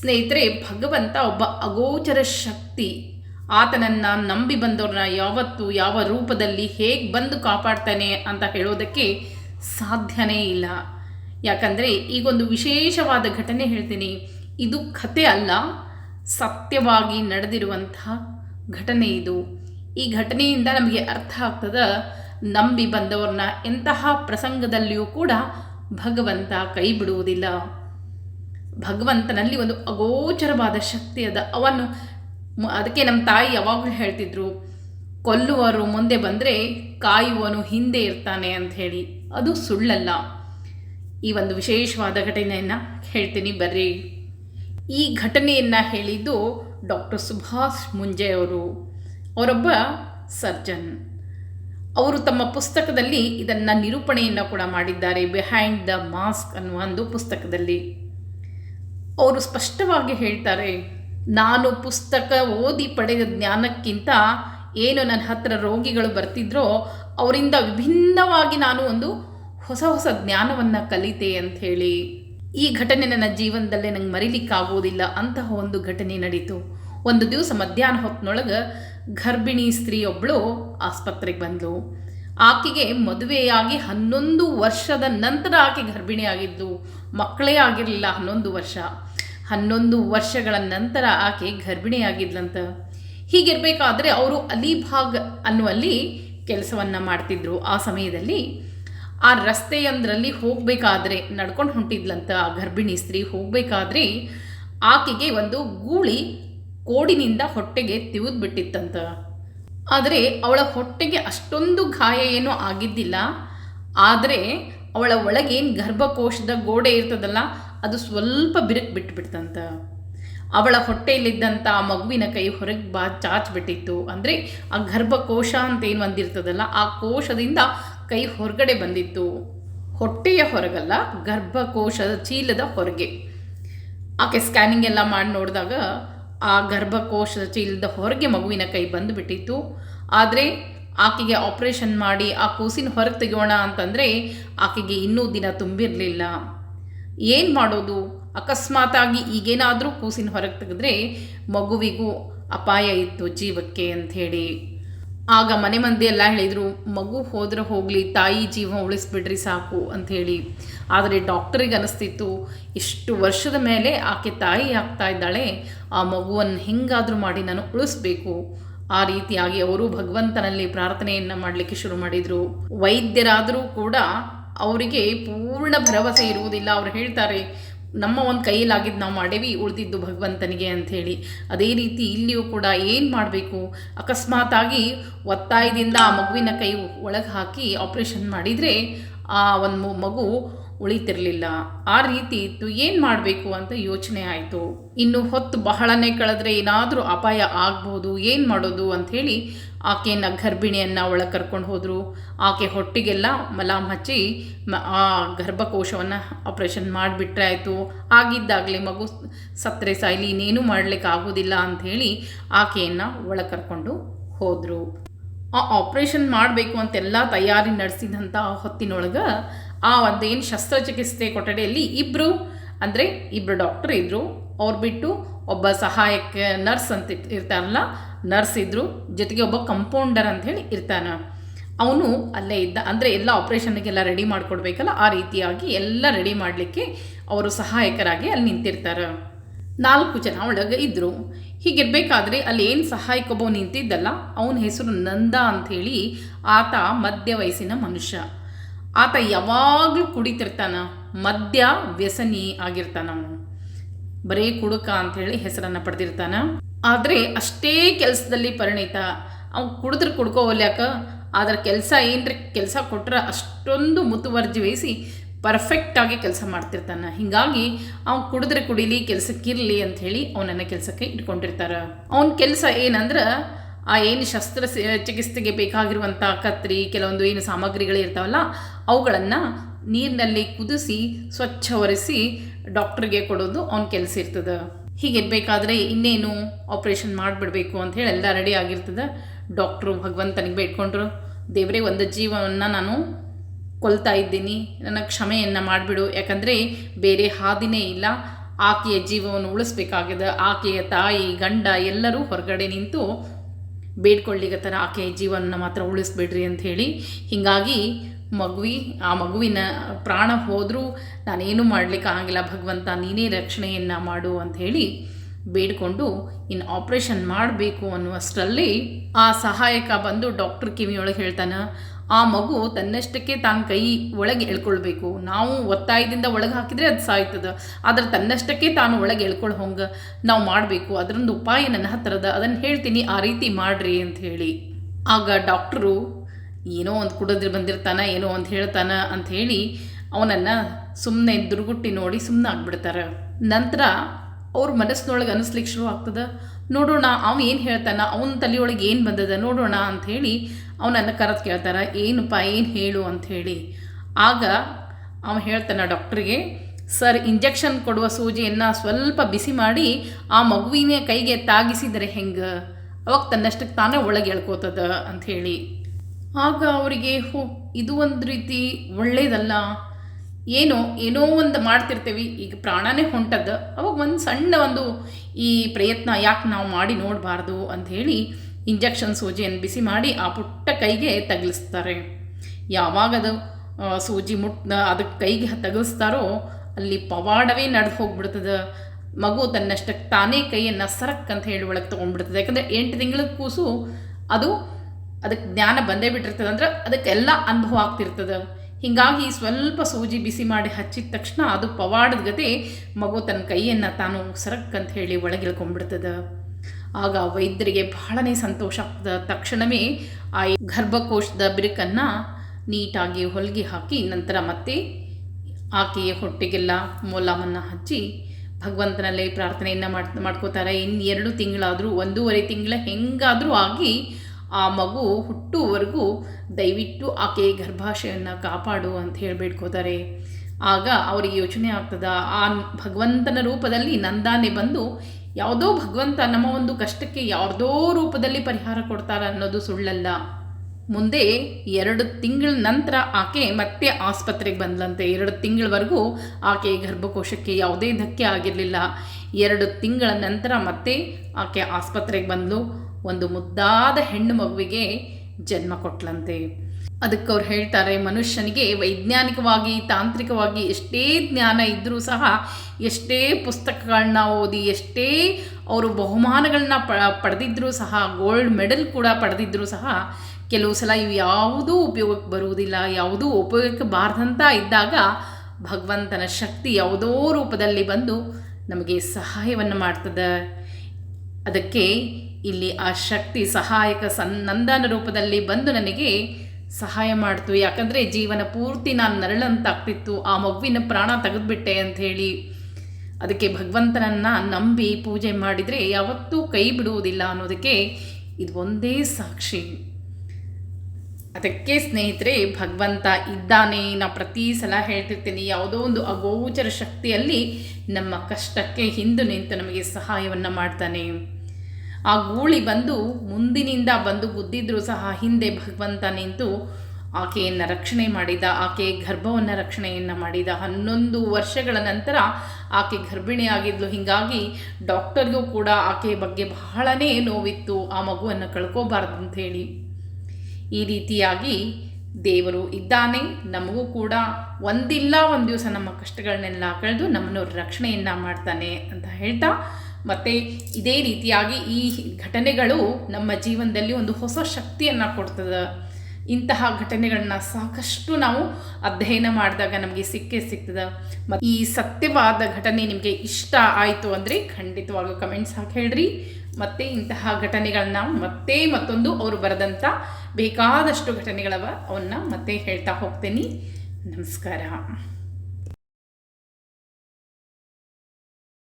ಸ್ನೇಹಿತರೆ, ಭಗವಂತ ಒಬ್ಬ ಅಗೋಚರ ಶಕ್ತಿ. ಆತನನ್ನು ನಂಬಿ ಬಂದವ್ರನ್ನ ಯಾವತ್ತು ಯಾವ ರೂಪದಲ್ಲಿ ಹೇಗೆ ಬಂದು ಕಾಪಾಡ್ತಾನೆ ಅಂತ ಹೇಳೋದಕ್ಕೆ ಸಾಧ್ಯನೇ ಇಲ್ಲ. ಯಾಕಂದರೆ, ಈಗೊಂದು ವಿಶೇಷವಾದ ಘಟನೆ ಹೇಳ್ತೀನಿ. ಇದು ಕತೆ ಅಲ್ಲ, ಸತ್ಯವಾಗಿ ನಡೆದಿರುವಂಥ ಘಟನೆ ಇದು. ಈ ಘಟನೆಯಿಂದ ನಮಗೆ ಅರ್ಥ ಆಗ್ತದ, ನಂಬಿ ಬಂದವ್ರನ್ನ ಎಂತಹ ಪ್ರಸಂಗದಲ್ಲಿಯೂ ಕೂಡ ಭಗವಂತ ಕೈ ಬಿಡುವುದಿಲ್ಲ. ಭಗವಂತನಲ್ಲಿ ಒಂದು ಅಗೋಚರವಾದ ಶಕ್ತಿ ಅದ. ಅವನು ಅದಕ್ಕೆ ನಮ್ಮ ತಾಯಿ ಯಾವಾಗಲೂ ಹೇಳ್ತಿದ್ರು ಕೊಲ್ಲುವರು ಮುಂದೆ ಬಂದರೆ ಕಾಯುವನು ಹಿಂದೆ ಇರ್ತಾನೆ ಅಂತ ಹೇಳಿ. ಅದು ಸುಳ್ಳಲ್ಲ. ಈ ಒಂದು ವಿಶೇಷವಾದ ಘಟನೆಯನ್ನು ಹೇಳ್ತೀನಿ ಬರ್ರಿ. ಈ ಘಟನೆಯನ್ನು ಹೇಳಿದ್ದು ಡಾಕ್ಟರ್ ಸುಭಾಷ್ ಮುಂಜೆ ಅವರು. ಅವರೊಬ್ಬ ಸರ್ಜನ್. ಅವರು ತಮ್ಮ ಪುಸ್ತಕದಲ್ಲಿ ಇದನ್ನು ನಿರೂಪಣೆಯನ್ನು ಕೂಡ ಮಾಡಿದ್ದಾರೆ, ಬಿಹೈಂಡ್ ದ ಮಾಸ್ಕ್ ಅನ್ನುವ ಒಂದು ಪುಸ್ತಕದಲ್ಲಿ. ಅವರು ಸ್ಪಷ್ಟವಾಗಿ ಹೇಳ್ತಾರೆ, ನಾನು ಪುಸ್ತಕ ಓದಿ ಪಡೆದ ಜ್ಞಾನಕ್ಕಿಂತ ಏನು ನನ್ನ ಹತ್ರ ರೋಗಿಗಳು ಬರ್ತಿದ್ರೋ ಅವರಿಂದ ವಿಭಿನ್ನವಾಗಿ ನಾನು ಒಂದು ಹೊಸ ಹೊಸ ಜ್ಞಾನವನ್ನು ಕಲಿತೆ ಅಂತ ಹೇಳಿ. ಈ ಘಟನೆ ನನ್ನ ಜೀವನದಲ್ಲೇ ನಂಗೆ ಮರಿಲಿಕ್ಕಾಗೋದಿಲ್ಲ ಅಂತಹ ಒಂದು ಘಟನೆ ನಡೀತು. ಒಂದು ದಿವಸ ಮಧ್ಯಾಹ್ನ ಹೊತ್ತಿನೊಳಗೆ ಗರ್ಭಿಣಿ ಸ್ತ್ರೀಯೊಬ್ಬಳು ಆಸ್ಪತ್ರೆಗೆ ಬಂದಳು ಆಕೆಗೆ ಮದುವೆಯಾಗಿ ಹನ್ನೊಂದು ವರ್ಷದ ನಂತರ ಆಕೆ ಗರ್ಭಿಣಿ ಆಗಿದ್ದು ಮಕ್ಕಳೇ ಆಗಿರಲಿಲ್ಲ ಹನ್ನೊಂದು ವರ್ಷ. ಹನ್ನೊಂದು ವರ್ಷಗಳ ನಂತರ ಆಕೆ ಗರ್ಭಿಣಿಯಾಗಿದ್ಲಂತ. ಹೀಗಿರಬೇಕಾದ್ರೆ ಅವರು ಅಲಿಭಾಗ್ ಅನ್ನುವಲ್ಲಿ ಕೆಲಸವನ್ನು ಮಾಡ್ತಿದ್ರು ಆ ಸಮಯದಲ್ಲಿ. ಆ ರಸ್ತೆಯೊಂದರಲ್ಲಿ ಹೋಗಬೇಕಾದ್ರೆ, ನಡ್ಕೊಂಡು ಹೊಂಟಿದ್ಲಂತ ಆ ಗರ್ಭಿಣಿ ಸ್ತ್ರೀ ಹೋಗಬೇಕಾದ್ರೆ ಆಕೆಗೆ ಒಂದು ಗೂಳಿ ಕೋಡಿನಿಂದ ಹೊಟ್ಟೆಗೆ ತಿವಿದು ಬಿಟ್ಟಿತ್ತಂತ ಆದರೆ ಅವಳ ಹೊಟ್ಟೆಗೆ ಅಷ್ಟೊಂದು ಗಾಯ ಏನೂ ಆಗಿದ್ದಿಲ್ಲ. ಆದರೆ ಅವಳ ಒಳಗೇನು ಗರ್ಭಕೋಶದ ಗೋಡೆ ಇರ್ತದಲ್ಲ, ಅದು ಸ್ವಲ್ಪ ಬಿರುಕು ಬಿಟ್ಬಿಡ್ತಂತ. ಅವಳ ಹೊಟ್ಟೆಯಲ್ಲಿದ್ದಂಥ ಆ ಮಗುವಿನ ಕೈ ಹೊರಗೆ ಬಾ, ಚಾಚ್ಬಿಟ್ಟಿತ್ತು. ಅಂದರೆ ಆ ಗರ್ಭಕೋಶ ಅಂತ ಏನು ಒಂದಿರ್ತದಲ್ಲ, ಆ ಕೋಶದಿಂದ ಕೈ ಹೊರಗಡೆ ಬಂದಿತ್ತು. ಹೊಟ್ಟೆಯ ಹೊರಗಲ್ಲ, ಗರ್ಭಕೋಶದ ಚೀಲದ ಹೊರಗೆ. ಆಕೆ ಸ್ಕ್ಯಾನಿಂಗ್ ಎಲ್ಲ ಮಾಡಿ ನೋಡಿದಾಗ ಆ ಗರ್ಭಕೋಶದ ಚೀಲದ ಹೊರಗೆ ಮಗುವಿನ ಕೈ ಬಂದುಬಿಟ್ಟಿತ್ತು. ಆದರೆ ಆಕೆಗೆ ಆಪ್ರೇಷನ್ ಮಾಡಿ ಆ ಕೂಸಿನ ಹೊರಗೆ ತೆಗೋಣ ಅಂತಂದರೆ ಆಕೆಗೆ ಇನ್ನೂ ದಿನ ತುಂಬಿರಲಿಲ್ಲ. ಏನು ಮಾಡೋದು? ಅಕಸ್ಮಾತಾಗಿ ಈಗೇನಾದರೂ ಕೂಸಿನ ಹೊರಗೆ ತೆಗೆದ್ರೆ ಮಗುವಿಗೂ ಅಪಾಯ ಇತ್ತು ಜೀವಕ್ಕೆ ಅಂಥೇಳಿ. ಆಗ ಮನೆ ಮಂದಿ ಎಲ್ಲ ಹೇಳಿದರು, ಮಗು ಹೋದ್ರೆ ಹೋಗಲಿ, ತಾಯಿ ಜೀವ ಉಳಿಸ್ಬಿಡ್ರಿ ಸಾಕು ಅಂಥೇಳಿ ಆದರೆ ಡಾಕ್ಟರಿಗೆ ಅನಿಸ್ತಿತ್ತು, ಇಷ್ಟು ವರ್ಷದ ಮೇಲೆ ಆಕೆ ತಾಯಿ ಆಗ್ತಾ ಇದ್ದಾಳೆ, ಆ ಮಗುವನ್ನು ಹೆಂಗಾದರೂ ಮಾಡಿ ನಾನು ಉಳಿಸ್ಬೇಕು. ಆ ರೀತಿಯಾಗಿ ಅವರು ಭಗವಂತನಲ್ಲಿ ಪ್ರಾರ್ಥನೆಯನ್ನು ಮಾಡಲಿಕ್ಕೆ ಶುರು ಮಾಡಿದರು. ವೈದ್ಯರಾದರೂ ಕೂಡ ಅವರಿಗೆ ಪೂರ್ಣ ಭರವಸೆ ಇರುವುದಿಲ್ಲ. ಅವ್ರು ಹೇಳ್ತಾರೆ ನಮ್ಮ ಒಂದು ಕೈಯಲ್ಲಾಗಿದ್ದು ನಾವು ಮಾಡೇವಿ, ಉಳಿದಿದ್ದು ಭಗವಂತನಿಗೆ ಅಂಥೇಳಿ ಅದೇ ರೀತಿ ಇಲ್ಲಿಯೂ ಕೂಡ ಏನು ಮಾಡಬೇಕು? ಅಕಸ್ಮಾತಾಗಿ ಒತ್ತಾಯದಿಂದ ಆ ಮಗುವಿನ ಕೈ ಒಳಗೆ ಹಾಕಿ ಆಪ್ರೇಷನ್ ಮಾಡಿದರೆ ಆ ಒಂದು ಮಗು ಉಳಿತಿರಲಿಲ್ಲ. ಆ ರೀತಿ ಇತ್ತು ಏನು ಮಾಡಬೇಕು ಅಂತ ಯೋಚನೆ ಆಯಿತು. ಇನ್ನು ಹೊತ್ತು ಬಹಳನೇ ಕಳೆದ್ರೆ ಏನಾದರೂ ಅಪಾಯ ಆಗ್ಬೋದು, ಏನು ಮಾಡೋದು ಅಂಥೇಳಿ ಆಕೆಯನ್ನು ಗರ್ಭಿಣಿಯನ್ನು ಒಳಗೆ ಕರ್ಕೊಂಡು ಹೋದರು. ಆಕೆ ಹೊಟ್ಟಿಗೆಲ್ಲ ಮಲಾಮ್ ಹಚ್ಚಿ ಆ ಗರ್ಭಕೋಶವನ್ನು ಆಪ್ರೇಷನ್ ಮಾಡಿಬಿಟ್ರೆ ಆಯಿತು. ಆಗಿದ್ದಾಗಲೇ ಮಗು ಸತ್ತರೆ ಸಾಯ್ಲಿ ಇನ್ನೇನು ಮಾಡಲಿಕ್ಕೆ ಆಗೋದಿಲ್ಲ ಅಂಥೇಳಿ ಆಕೆಯನ್ನು ಒಳಗೆ ಕರ್ಕೊಂಡು ಹೋದರು. ಆ ಆಪ್ರೇಷನ್ ಮಾಡಬೇಕು ಅಂತೆಲ್ಲ ತಯಾರಿ ನಡೆಸಿದಂಥ ಹೊತ್ತಿನೊಳಗೆ ಆ ಒಂದೇನು ಶಸ್ತ್ರಚಿಕಿತ್ಸೆ ಕೊಠಡಿಯಲ್ಲಿ ಇಬ್ಬರು ಅಂದರೆ ಇಬ್ಬರು ಡಾಕ್ಟರ್ ಇದ್ದರು ಅವ್ರು ಬಿಟ್ಟು ಒಬ್ಬ ಸಹಾಯಕ ನರ್ಸ್ ಅಂತ ಇರ್- ಇರ್ತಾರಲ್ಲ ನರ್ಸ್ ಇದ್ದರು ಜೊತೆಗೆ ಒಬ್ಬ ಕಂಪೌಂಡರ್ ಹೇಳಿ ಇರ್ತಾನೆ. ಅವನು ಅಲ್ಲೇ ಇದ್ದ, ಅಂದರೆ ಎಲ್ಲ ಆಪ್ರೇಷನ್ಗೆಲ್ಲ ರೆಡಿ ಮಾಡಿಕೊಡ್ಬೇಕಲ್ಲ, ಆ ರೀತಿಯಾಗಿ ಎಲ್ಲ ರೆಡಿ ಮಾಡಲಿಕ್ಕೆ ಅವರು ಸಹಾಯಕರಾಗಿ ಅಲ್ಲಿ ನಿಂತಿರ್ತಾರೆ. ನಾಲ್ಕು ಜನ ಒಳಗೆ ಇದ್ದರು ಹೀಗಿರಬೇಕಾದ್ರೆ ಅಲ್ಲಿ ಏನು ಸಹಾಯಕೊಬ್ಬ ನಿಂತಿದ್ದಲ್ಲ, ಅವನ ಹೆಸರು ನಂದ ಅಂಥೇಳಿ ಆತ ಮಧ್ಯ ವಯಸ್ಸಿನ ಮನುಷ್ಯ. ಆತ ಯಾವಾಗಲೂ ಕುಡಿತಿರ್ತಾನ, ಮದ್ಯ ವ್ಯಸನಿ ಆಗಿರ್ತಾನ ಅವನು. ಬರೀ ಕುಡುಕ ಅಂಥೇಳಿ ಹೆಸರನ್ನು ಪಡೆದಿರ್ತಾನ. ಆದರೆ ಅಷ್ಟೇ ಕೆಲಸದಲ್ಲಿ ಪರಿಣಿತ. ಅವ್ನು ಕುಡಿದ್ರೆ ಕುಡ್ಕೋವಲ್ಯಾಕ ಆದ್ರೆ ಕೆಲಸ ಏನ್ರಿ ಕೆಲಸ ಕೊಟ್ರೆ ಅಷ್ಟೊಂದು ಮುತುವರ್ಜಿ ವಹಿಸಿ ಪರ್ಫೆಕ್ಟಾಗಿ ಕೆಲಸ ಮಾಡ್ತಿರ್ತಾನೆ. ಹೀಗಾಗಿ ಅವ್ನು ಕುಡಿದ್ರೆ ಕುಡಿಲಿ ಕೆಲಸಕ್ಕಿರಲಿ ಹೇಳಿ ಅವನನ್ನ ಕೆಲಸಕ್ಕೆ ಇಟ್ಕೊಂಡಿರ್ತಾರೆ. ಅವನ ಕೆಲಸ ಏನಂದ್ರೆ ಆ ಏನು ಶಸ್ತ್ರ ಚಿಕಿತ್ಸೆಗೆ ಬೇಕಾಗಿರುವಂಥ ಕತ್ರಿ ಕೆಲವೊಂದು ಏನು ಸಾಮಗ್ರಿಗಳು ಇರ್ತಾವಲ್ಲ, ಅವುಗಳನ್ನು ನೀರಿನಲ್ಲಿ ಕುದಿಸಿ ಸ್ವಚ್ಛ ಒರೆಸಿ ಡಾಕ್ಟ್ರಿಗೆ ಕೊಡೋದು ಅವ್ನ ಕೆಲಸ ಇರ್ತದೆ. ಹೀಗಿರಬೇಕಾದ್ರೆ ಇನ್ನೇನು ಆಪ್ರೇಷನ್ ಮಾಡಿಬಿಡ್ಬೇಕು ಅಂತ ಹೇಳಿ ಎಲ್ಲ ರೆಡಿ ಆಗಿರ್ತದೆ. ಡಾಕ್ಟ್ರು ಭಗವಂತನಿಗೆ ಬೇಡ್ಕೊಂಡ್ರು, ದೇವರೇ ಒಂದು ಜೀವವನ್ನು ನಾನು ಕೊಲ್ತಾ ಇದ್ದೀನಿ, ನನ್ನ ಕ್ಷಮೆಯನ್ನು ಮಾಡಿಬಿಡು. ಯಾಕಂದರೆ ಬೇರೆ ಹಾದಿನೇ ಇಲ್ಲ. ಆಕೆಯ ಜೀವವನ್ನು ಉಳಿಸ್ಬೇಕಾಗಿದೆ ಆಕೆಯ ತಾಯಿ, ಗಂಡ ಎಲ್ಲರೂ ಹೊರಗಡೆ ನಿಂತು ಬೇಡ್ಕೊಳ್ಳಿಗತ್ತರ ಆಕೆ ಜೀವನ ಮಾತ್ರ ಉಳಿಸ್ಬಿಡ್ರಿ ಅಂತ ಹೇಳಿ ಹೀಗಾಗಿ ಮಗುವಿ, ಆ ಮಗುವಿನ ಪ್ರಾಣ ಹೋದರೂ ನಾನೇನು ಮಾಡ್ಲಿಕ್ಕೆ ಆಗಂಗಿಲ್ಲ ಭಗವಂತ, ನೀನೇ ರಕ್ಷಣೆಯನ್ನು ಮಾಡು ಅಂತ ಹೇಳಿ ಬೇಡಿಕೊಂಡು ಇನ್ನು ಆಪ್ರೇಷನ್ ಮಾಡಬೇಕು ಅನ್ನುವಷ್ಟರಲ್ಲಿ ಆ ಸಹಾಯಕ ಬಂದು ಡಾಕ್ಟ್ರ್ ಕಿವಿಯೊಳಗೆ ಹೇಳ್ತಾನೆ ಆ ಮಗು ತನ್ನಷ್ಟಕ್ಕೆ ತಾನು ಕೈ ಒಳಗೆ ಎಳ್ಕೊಳ್ಬೇಕು. ನಾವು ಒತ್ತಾಯದಿಂದ ಒಳಗೆ ಹಾಕಿದರೆ ಅದು ಸಾಯ್ತದ. ಆದ್ರೆ ತನ್ನಷ್ಟಕ್ಕೆ ತಾನು ಒಳಗೆ ಎಳ್ಕೊಳ್ಳೋ ಹಂಗೆ ನಾವು ಮಾಡಬೇಕು. ಅದರೊಂದು ಉಪಾಯ ನನ್ನ ಹತ್ರದ. ಅದನ್ನು ಹೇಳ್ತೀನಿ, ಆ ರೀತಿ ಮಾಡ್ರಿ ಅಂತ ಹೇಳಿ. ಆಗ ಡಾಕ್ಟ್ರು ಏನೋ ಒಂದು ಕುಡಿದ್ರೆ ಬಂದಿರ್ತಾನ, ಏನೋ ಒಂದು ಹೇಳ್ತಾನ ಅಂತ ಹೇಳಿ ಅವನನ್ನು ಸುಮ್ಮನೆ ದುರ್ಗುಟ್ಟಿ ನೋಡಿ ಸುಮ್ಮನೆ ಆಗ್ಬಿಡ್ತಾರೆ. ನಂತರ ಅವ್ರ ಮನಸ್ಸಿನೊಳಗೆ ಅನಿಸ್ಲಿಕ್ಕೆ ಶುರು ಆಗ್ತದೆ. ನೋಡೋಣ ಅವ ಏನು ಹೇಳ್ತಾನ, ಅವನ ತಲೆಯೊಳಗೆ ಏನು ಬಂದದ ನೋಡೋಣ ಅಂಥೇಳಿ ಅವನನ್ನು ಕರೆದು ಕೇಳ್ತಾರೆ, ಏನಪ್ಪ, ಏನು ಹೇಳು? ಅಂಥೇಳಿ ಆಗ ಅವ ಹೇಳ್ತಾನೆ ಡಾಕ್ಟ್ರಿಗೆ, ಸರ್, ಇಂಜೆಕ್ಷನ್ ಕೊಡುವ ಸೂಜಿಯನ್ನು ಸ್ವಲ್ಪ ಬಿಸಿ ಮಾಡಿ, ಆ ಮಗುವಿನ ಕೈಗೆ ತಾಗಿಸಿದರೆ ಹೆಂಗೆ? ಅವಾಗ ತನ್ನಷ್ಟಕ್ಕೆ ತಾನೇ ಒಳಗೆ ಎಳ್ಕೋತದ ಅಂಥೇಳಿ ಆಗ ಅವರಿಗೆ, ಹೋ, ಇದು ಒಂದು ರೀತಿ ಒಳ್ಳೇದಲ್ಲ. ಏನೋ ಏನೋ ಒಂದು ಮಾಡ್ತಿರ್ತೀವಿ, ಈಗ ಪ್ರಾಣನೇ ಹೊಂಟದ. ಅವಾಗ ಒಂದು ಸಣ್ಣ ಒಂದು ಈ ಪ್ರಯತ್ನ ಯಾಕೆ ನಾವು ಮಾಡಿ ನೋಡಬಾರ್ದು? ಅಂಥೇಳಿ ಇಂಜೆಕ್ಷನ್ ಸೂಜಿಯನ್ನು ಬಿಸಿ ಮಾಡಿ ಆ ಪುಟ್ಟ ಕೈಗೆ ತಗಲಿಸ್ತಾರೆ. ಯಾವಾಗದು ಅದು ಸೂಜಿ ಮುಟ್ ಅದಕ್ಕೆ ಕೈಗೆ ತಗಲಿಸ್ತಾರೋ, ಅಲ್ಲಿ ಪವಾಡವೇ ನಡೆದು ಹೋಗ್ಬಿಡ್ತದೆ. ಮಗು ತನ್ನಷ್ಟಕ್ಕೆ ತಾನೇ ಕೈಯನ್ನು ಸರಕ್ ಅಂತ ಹೇಳಿ ಒಳಗೆ ತೊಗೊಂಡ್ಬಿಡ್ತದೆ. ಯಾಕಂದರೆ ಎಂಟು ತಿಂಗಳ ಕೂಸು ಅದು ಅದಕ್ಕೆ ಜ್ಞಾನ ಬಂದೇ ಬಿಟ್ಟಿರ್ತದೆ ಅಂದ್ರೆ ಅದಕ್ಕೆಲ್ಲ ಅನುಭವ ಆಗ್ತಿರ್ತದೆ. ಹೀಗಾಗಿ ಸ್ವಲ್ಪ ಸೂಜಿ ಬಿಸಿ ಮಾಡಿ ಹಚ್ಚಿದ ತಕ್ಷಣ ಅದು ಪವಾಡದ ಗತಿ ಮಗು ತನ್ನ ಕೈಯನ್ನು ತಾನು ಸರಕ್ ಅಂತ ಹೇಳಿ ಒಳಗಿಳ್ಕೊಂಡ್ಬಿಡ್ತದೆ. ಆಗ ವೈದ್ಯರಿಗೆ ಬಹಳನೇ ಸಂತೋಷ ತಕ್ಷಣವೇ ಆ ಗರ್ಭಕೋಶದ ಬಿರುಕನ್ನು ನೀಟಾಗಿ ಹೊಲಿಗೆ ಹಾಕಿ ನಂತರ ಮತ್ತೆ ಆಕೆಯ ಹೊಟ್ಟೆಗೆಲ್ಲ ಮೊಲವನ್ನು ಹಚ್ಚಿ ಭಗವಂತನಲ್ಲೇ ಪ್ರಾರ್ಥನೆಯನ್ನು ಮಾಡ್, ಮಾಡ್ಕೋತಾರೆ. ಇನ್ನು ಎರಡು ತಿಂಗಳಾದರೂ, ಒಂದೂವರೆ ತಿಂಗಳ ಹೆಂಗಾದರೂ ಆಗಿ ಆ ಮಗು ಹುಟ್ಟುವರೆಗೂ ದಯವಿಟ್ಟು ಆಕೆಯ ಗರ್ಭಾಶಯವನ್ನು ಕಾಪಾಡು ಅಂತ ಹೇಳಿ ಬೇಡ್ಕೋತಾರೆ ಆಗ ಅವರಿಗೆ ಯೋಚನೆ ಆಗ್ತದ. ಆ ಭಗವಂತನ ರೂಪದಲ್ಲಿ ನಂದಾನೆ ಬಂದು ಯಾವುದೋ ಭಗವಂತ ನಮ್ಮ ಒಂದು ಕಷ್ಟಕ್ಕೆ ಯಾವುದೋ ರೂಪದಲ್ಲಿ ಪರಿಹಾರ ಕೊಡ್ತಾರೆ ಅನ್ನೋದು ಸುಳ್ಳಲ್ಲ. ಮುಂದೆ ಎರಡು ತಿಂಗಳ ನಂತರ ಆಕೆ ಮತ್ತೆ ಆಸ್ಪತ್ರೆಗೆ ಬಂದ್ಲಂತೆ. ಎರಡು ತಿಂಗಳವರೆಗೂ ಆಕೆ ಗರ್ಭಕೋಶಕ್ಕೆ ಯಾವುದೇ ಧಕ್ಕೆ ಆಗಿರಲಿಲ್ಲ. ಎರಡು ತಿಂಗಳ ನಂತರ ಮತ್ತೆ ಆಕೆ ಆಸ್ಪತ್ರೆಗೆ ಬಂದಳು ಒಂದು ಮುದ್ದಾದ ಹೆಣ್ಣು ಮಗುವಿಗೆ ಜನ್ಮ ಕೊಟ್ಲಂತೆ. ಅದಕ್ಕೆ ಅವ್ರು ಹೇಳ್ತಾರೆ, ಮನುಷ್ಯನಿಗೆ ವೈಜ್ಞಾನಿಕವಾಗಿ, ತಾಂತ್ರಿಕವಾಗಿ ಎಷ್ಟೇ ಜ್ಞಾನ ಇದ್ದರೂ ಸಹ, ಎಷ್ಟೇ ಪುಸ್ತಕಗಳನ್ನ ಓದಿ, ಎಷ್ಟೇ ಅವರು ಬಹುಮಾನಗಳನ್ನ ಪ ಪಡೆದಿದ್ದರೂ ಸಹ ಗೋಲ್ಡ್ ಮೆಡಲ್ ಕೂಡ ಪಡೆದಿದ್ದರೂ ಸಹ, ಕೆಲವು ಸಲ ಇವು ಯಾವುದೂ ಉಪಯೋಗಕ್ಕೆ ಬರುವುದಿಲ್ಲ, ಯಾವುದೂ ಉಪಯೋಗಕ್ಕೆ ಬಾರ್ದಂತ ಇದ್ದಾಗ ಭಗವಂತನ ಶಕ್ತಿ ಯಾವುದೋ ರೂಪದಲ್ಲಿ ಬಂದು ನಮಗೆ ಸಹಾಯವನ್ನು ಮಾಡ್ತದೆ. ಅದಕ್ಕೆ ಇಲ್ಲಿ ಆ ಶಕ್ತಿ ಸಹಾಯಕ ಸನ್ನಂದನ ರೂಪದಲ್ಲಿ ಬಂದು ನನಗೆ ಸಹಾಯ ಮಾಡ್ತು. ಯಾಕಂದರೆ ಜೀವನ ಪೂರ್ತಿ ನಾನು ನರಳಂತಾಗ್ತಿತ್ತು. ಆ ಮಗುವಿನ ಪ್ರಾಣ ತೆಗೆದುಬಿಟ್ಟೆ ಅಂಥೇಳಿ ಅದಕ್ಕೆ ಭಗವಂತನನ್ನು ನಂಬಿ ಪೂಜೆ ಮಾಡಿದರೆ ಯಾವತ್ತೂ ಕೈ ಬಿಡುವುದಿಲ್ಲ ಅನ್ನೋದಕ್ಕೆ ಇದು ಒಂದೇ ಸಾಕ್ಷಿ. ಅದಕ್ಕೆ ಸ್ನೇಹಿತರೆ, ಭಗವಂತ ಇದ್ದಾನೆ ನಾ ಪ್ರತಿ ಸಲ ಹೇಳ್ತಿರ್ತೀನಿ. ಯಾವುದೋ ಒಂದು ಅಗೋಚರ ಶಕ್ತಿಯಲ್ಲಿ ನಮ್ಮ ಕಷ್ಟಕ್ಕೆ ಹಿಂದು ನಿಂತು ನಮಗೆ ಸಹಾಯವನ್ನು ಮಾಡ್ತಾನೆ. ಆ ಗೂಳಿ ಬಂದು ಮುಂದಿನಿಂದ ಬಂದು ಗುದ್ದಿದ್ರೂ ಸಹ ಹಿಂದೆ ಭಗವಂತ ನಿಂತು ಆಕೆಯನ್ನು ರಕ್ಷಣೆ ಮಾಡಿದ, ಆಕೆ ಗರ್ಭವನ್ನು ರಕ್ಷಣೆಯನ್ನು ಮಾಡಿದ. ಹನ್ನೊಂದು ವರ್ಷಗಳ ನಂತರ ಆಕೆ ಗರ್ಭಿಣಿಯಾಗಿದ್ಲು ಹೀಗಾಗಿ ಡಾಕ್ಟರ್ಗೂ ಕೂಡ ಆಕೆಯ ಬಗ್ಗೆ ಬಹಳನೇ ನೋವಿತ್ತು. ಆ ಮಗುವನ್ನು ಕಳ್ಕೋಬಾರ್ದು ಅಂತ ಹೇಳಿ. ಈ ರೀತಿಯಾಗಿ ದೇವರು ಇದ್ದಾನೆ. ನಮಗೂ ಕೂಡ ಒಂದಿಲ್ಲ, ಒಂದು ದಿವಸ ನಮ್ಮ ಕಷ್ಟಗಳನ್ನೆಲ್ಲ ಕಳೆದು ನಮ್ಮನ್ನು ರಕ್ಷಣೆಯನ್ನು ಮಾಡ್ತಾನೆ ಅಂತ ಹೇಳ್ತಾ ಮತ್ತು ಇದೇ ರೀತಿಯಾಗಿ ಈ ಘಟನೆಗಳು ನಮ್ಮ ಜೀವನದಲ್ಲಿ ಒಂದು ಹೊಸ ಶಕ್ತಿಯನ್ನು ಕೊಡ್ತದೆ. ಇಂತಹ ಘಟನೆಗಳನ್ನ ಸಾಕಷ್ಟು ನಾವು ಅಧ್ಯಯನ ಮಾಡಿದಾಗ ನಮಗೆ ಸಿಕ್ಕೇ ಸಿಗ್ತದೆ. ಮತ್ತು ಈ ಸತ್ಯವಾದ ಘಟನೆ ನಿಮಗೆ ಇಷ್ಟ ಆಯಿತು ಅಂದರೆ ಖಂಡಿತವಾಗ್ಲೂ ಕಮೆಂಟ್ಸ್ ಹಾಕಿ ಹೇಳ್ರಿ. ಮತ್ತು ಇಂತಹ ಘಟನೆಗಳನ್ನ ಮತ್ತೆ ಮತ್ತೊಂದು ಅವರು ಬರೆದಂಥ ಬೇಕಾದಷ್ಟು ಘಟನೆಗಳವ ಅವನ್ನ ಮತ್ತೆ ಹೇಳ್ತಾ ಹೋಗ್ತೀನಿ. ನಮಸ್ಕಾರ.